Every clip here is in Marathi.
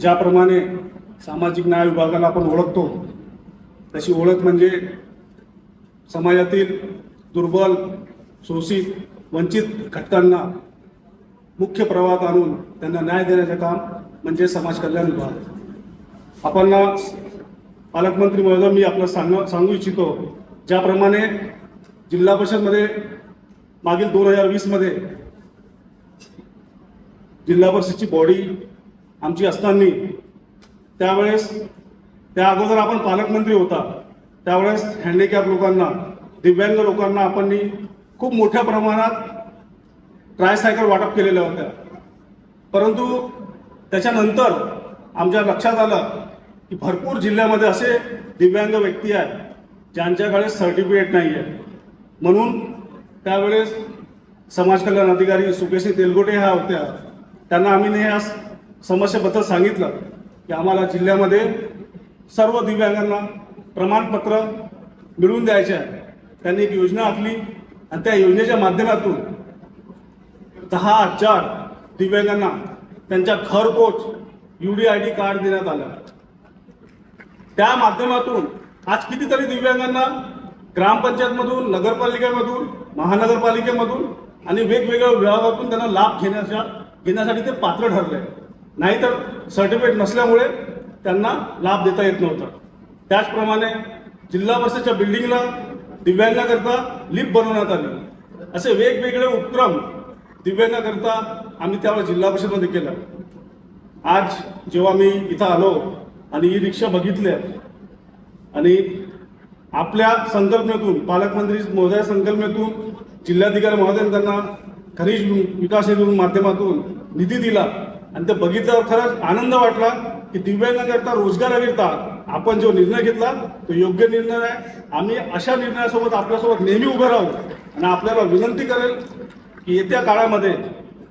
ज्याप्रमाणे सामाजिक न्याय विभागाला आपण ओळखतो तशी ओळख म्हणजे समाजातील दुर्बल शोषित वंचित घटकांना मुख्य प्रवाहात आणून त्यांना न्याय देण्याचं काम म्हणजे समाज कल्याण विभाग. आपण पालकमंत्री महोदय मी आपलं सांग सांगू इच्छितो ज्याप्रमाणे जिल्हा परिषदमध्ये मागील दोन हजार वीसमध्ये जिल्हा परिषदची बॉडी आमची असताना. त्यावेळेस त्या अगोदर आपण पालकमंत्री होता. त्यावेळेस हँडिकॅप लोकांना दिव्यांग लोकांना आपण खूप मोठ्या प्रमाणात ट्रायसायकल वाटप केलेल्या होत्या. परंतु त्याच्यानंतर आमच्या लक्षात आलं की भरपूर जिल्ह्यामध्ये असे दिव्यांग व्यक्ती आहेत ज्यांच्याकडे सर्टिफिकेट नाही आहे म्हणून त्यावेळेस समाज कल्याण अधिकारी सुकेशी तेलगोटे ह्या होत्या. त्यांना आम्ही आज समस्येबद्दल सांगितलं की आम्हाला जिल्ह्यामध्ये सर्व दिव्यांगांना प्रमाणपत्र मिळवून द्यायचे आहे. त्यांनी एक योजना आखली आणि त्या योजनेच्या माध्यमातून दहा हजार दिव्यांगांना त्यांच्या घरपोच U D I D card देण्यात आलं. त्या माध्यमातून आज कितीतरी दिव्यांगांना ग्रामपंचायतमधून नगरपालिकेमधून महानगरपालिकेमधून आणि वेगवेगळ्या विभागातून त्यांना लाभ घेण्याच्या घेण्यासाठी ते पात्र ठरले. नाहीतर सर्टिफिकेट नसल्यामुळे त्यांना लाभ देता येत नव्हता. त्याचप्रमाणे जिल्हा परिषदच्या बिल्डिंगला दिव्यांगाकरता लिफ्ट बनवण्यात आली. असे वेगवेगळे उपक्रम दिव्यांगाकरता आम्ही त्यावेळेस जिल्हा परिषदमध्ये केलं. आज जेव्हा मी इथं आलो आणि ही रिक्षा बघितल्या आणि आपल्या संकल्पनेतून पालकमंत्री महोदय संकल्पनेतून जिल्हाधिकारी महोदयाने त्यांना खनिज विकास निधीतून माध्यमातून निधी दिला आणि ते बघितल्यावर खरंच आनंद वाटला की दिव्यांगाकरता रोजगाराकरिता आपण जो निर्णय घेतला तो योग्य निर्णय आहे. आम्ही अशा निर्णयासोबत आपल्यासोबत नेहमी उभे राहू. आणि आपल्याला विनंती करेल की येत्या काळामध्ये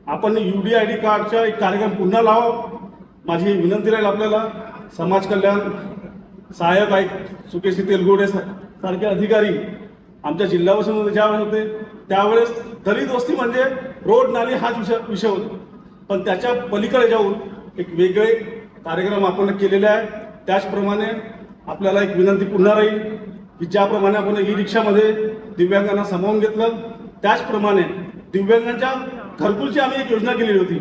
आपण यू डी आय डी कार्डचा एक कार्यक्रम पुन्हा लावा माझी विनंती राहील आपल्याला. समाज कल्याण सहाय्यक आहेत सुकेशी तेलगोडे सारखे अधिकारी आमच्या जिल्हा परिषदेमध्ये ज्यावेळेस होते त्यावेळेस दलित वस्ती म्हणजे रोड नाली हाच विषय विषय होता. पण त्याच्या पलीकडे जाऊन एक वेगळे कार्यक्रम आपण केलेले आहे. त्याचप्रमाणे आपल्याला एक विनंती पुन्हा राहील की ज्याप्रमाणे आपण ई रिक्षामध्ये दिव्यांगांना सामावून घेतलं त्याचप्रमाणे दिव्यांगांच्या घरकुलची आम्ही एक योजना केलेली होती.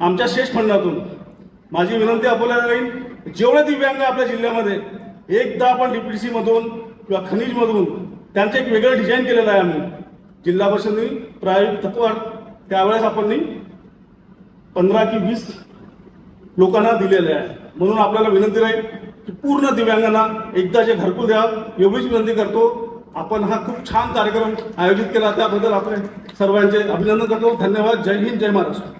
आमच्या शेष फंडातून. माझी विनंती आपल्याला राहील जेवढे दिव्यांग आपल्या जिल्ह्यामध्ये एकदा आपण डी मधून किंवा खनिजमधून त्यांचं एक वेगळं डिझाईन केलेलं आहे आम्ही. जिल्हा परिषदनी प्रायोगिक तत्वात त्यावेळेस आपण पंधरा की वीस लोकांना दिलेले आहे. म्हणून आपल्याला विनंती राहील की पूर्ण दिव्यांगांना एकदा जे घरकुल द्या एवढीच विनंती करतो. आपण हा खूप छान कार्यक्रम आयोजित केला. त्याबद्दल आपण सर्वांचे अभिनंदन करतो. धन्यवाद. जय हिंद जय महाराष्ट्र.